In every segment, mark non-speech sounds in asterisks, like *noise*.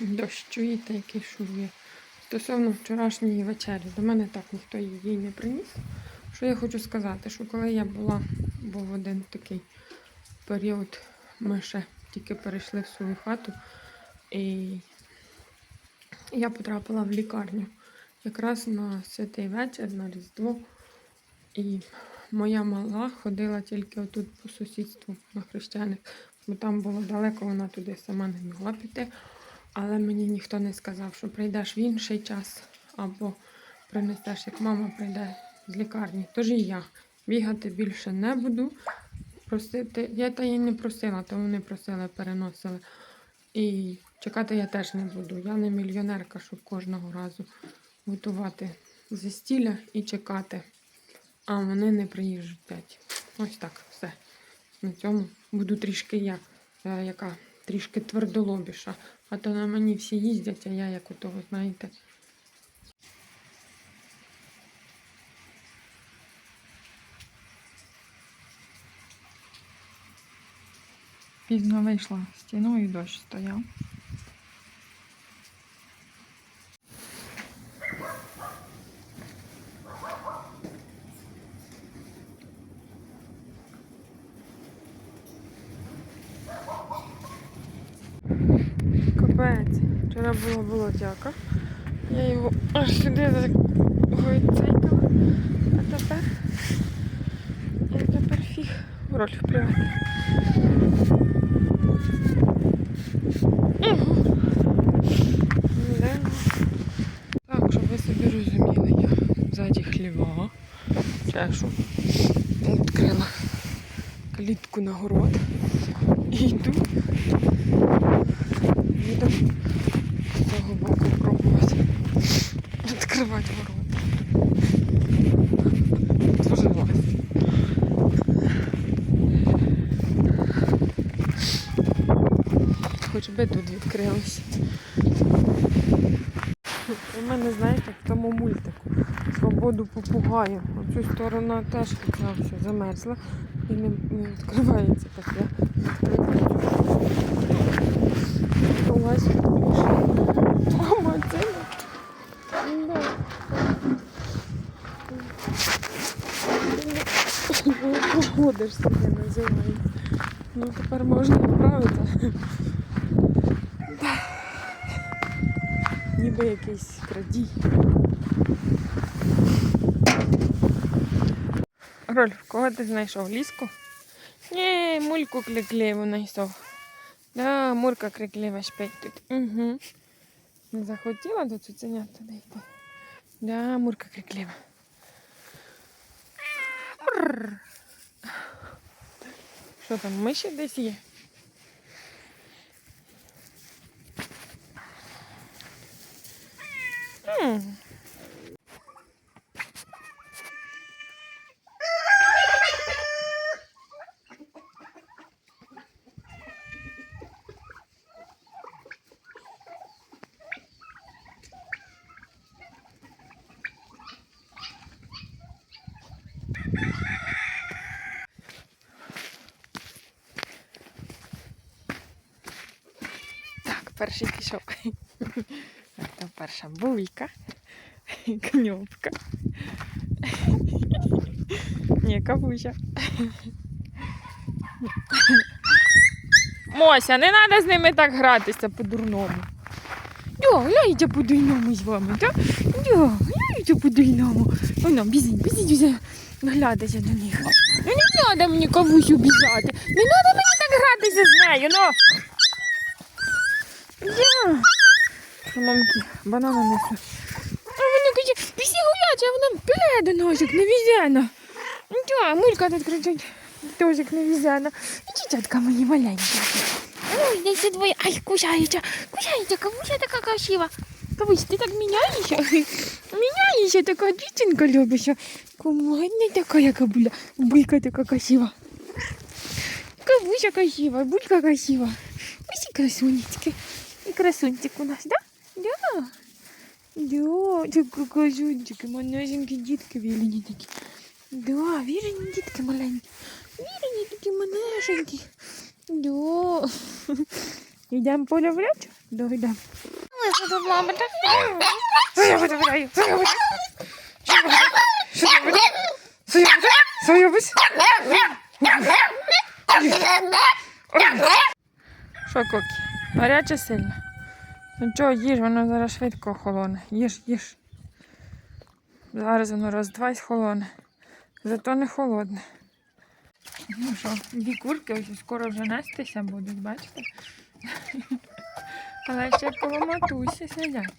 Дощ чуєте, який шурує. Стосовно вчорашньої вечері, до мене так ніхто її не приніс. Що я хочу сказати, що коли я була, був один такий період, ми ще тільки перейшли в свою хату, і я потрапила в лікарню якраз на святий вечір, на Різдво. І моя мала ходила тільки отут по сусідству на хрещених, бо там було далеко, вона туди сама не могла піти. Але мені ніхто не сказав, що прийдеш в інший час або принесеш, як мама прийде з лікарні. Тож і я бігати більше не буду. Просити, я та її не просила, то вони просили, переносили. І чекати я теж не буду. Я не мільйонерка, щоб кожного разу готувати зі стіля і чекати. А вони не приїжджають. Ось так, все. На цьому буду трішки я, е, яка трішки твердолобіша. А то на мені всі їздять, а я як у того, знаєте. Пізно вийшла стіною і дощ стояв. Капець. Вчора була болотяка. Я його аж сюди загойцейкала. А тепер. А тепер фіг. Роль привет. Так, щоб ви собі розуміли, я ззаді хліва. Чешу. Відкрила калітку на город. І йду. Їду з цього боку пробувати відкривати ворота. Творилась. Хоч би тут відкрилось. У мене, знаєте, в тому мультику свободу попугаю. Оцю сторону теж все замерзла і не, не відкривається так. Я відкрию. Ось. Мама, це не. Да. Походиш собі називається. Ну тепер можна відправити. Да. Ніби якийсь крадій. Роль, кого ти знайшов? Ліску? Ні, мульку криклеєву знайшов. Да, Мурка криклива шпить тут. Угу. Не захотіла до цуценят туди йти. Да, Мурка криклива. Що там, миші десь є? М. Так, перший пішов. Це перша буйка. Кньопка. Ні, кавуся. Мося, не треба з ними так гратися по-дурному. Йо, гляньте по-дурному з вами, так? Йо, гляньте по-дурному. Воно, бізіть, бізіть, бізіть. Глядайся до них. Ну не треба мені кавусю біжати. Не треба мені так гратися з нею, ну. Я. Що мамки, банана несу. А вона каже, пісі гуляти, а вона пледе носик, не візяна. Да, мулька тут кричить, тозик не візяна. І дітятка мені маленька. Ой, десь це двоє. Ай, кусається, кусається, кавуся така красива. Кавусь, ти так міняєшся? Міняєшся, така дівчинка любишся. Комодня така, яка була. Булька така красива. Кавуся красива, булька красива. Ось і красунечки. Красунчик у нас, да? Да. Да, такий красунчик, манюсенькі дітки вірені такі. Да, вірені дітки маленькі. Вірені такі манешенькі. Да. Йдемо. Ой, що тут лампочка? Що я буду я буду? Що, Кокі? Гаряче сильно. Ну чого, їж, воно зараз швидко охолоне. Їж, їж. Зараз воно раз два й холоне. Зато не холодне. Ну що, дві курки ось скоро вже нестися будуть, бачите? *laughs* Але ще коло матусі сидять.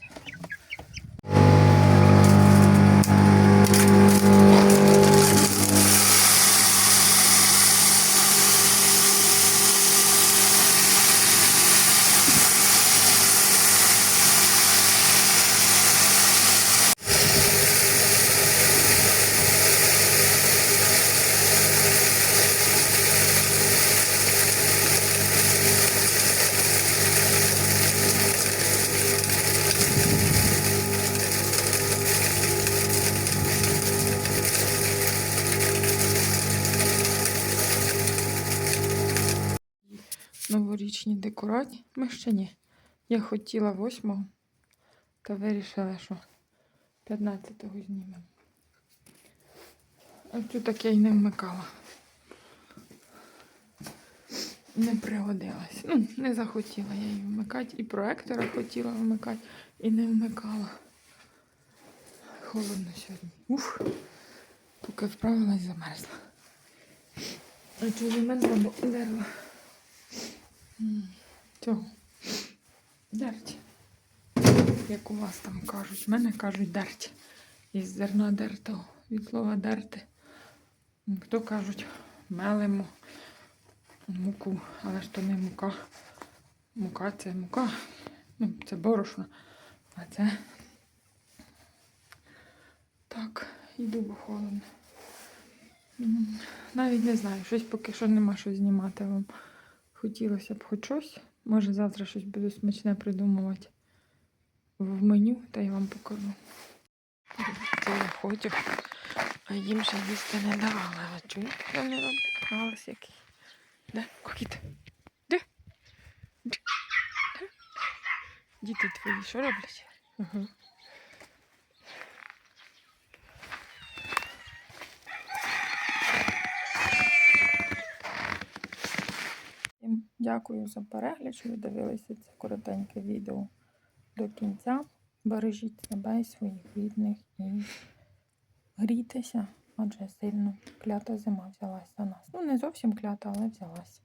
Новорічні декорації. Ми ще ні. Я хотіла 8-го, та вирішила, що 15-го знімемо. А цю я й не вмикала. Не пригодилась. Ну, не захотіла я її вмикати. І проектора хотіла вмикати, і не вмикала. Холодно сьогодні. Уф. Поки вправилась, замерзла. А чого замерзла, бо дерла. Цього. Дерть. Як у вас там кажуть. В мене кажуть дерть. Із зерна дертого. Від слова дерти. Хто кажуть, мелимо муку, але ж то не мука. Мука це мука. Ну, це борошно. А це так, іду, бо холодно. Навіть не знаю, щось поки що нема що знімати вам. Хотілося б хоч щось. Може, завтра щось буду смачне придумувати в меню, та я вам покажу. Це я хочу, а їм ще їсти не давала. Чуєте, що вони роблять? Галас який. Де? Кокіт? Де? Де? Де? Діти твої що роблять? Угу. Дякую за перегляд, що ви дивилися це коротеньке відео до кінця. Бережіть себе і своїх рідних і грійтеся, адже сильно клята зима взялась за нас. Ну, не зовсім клята, але взялась.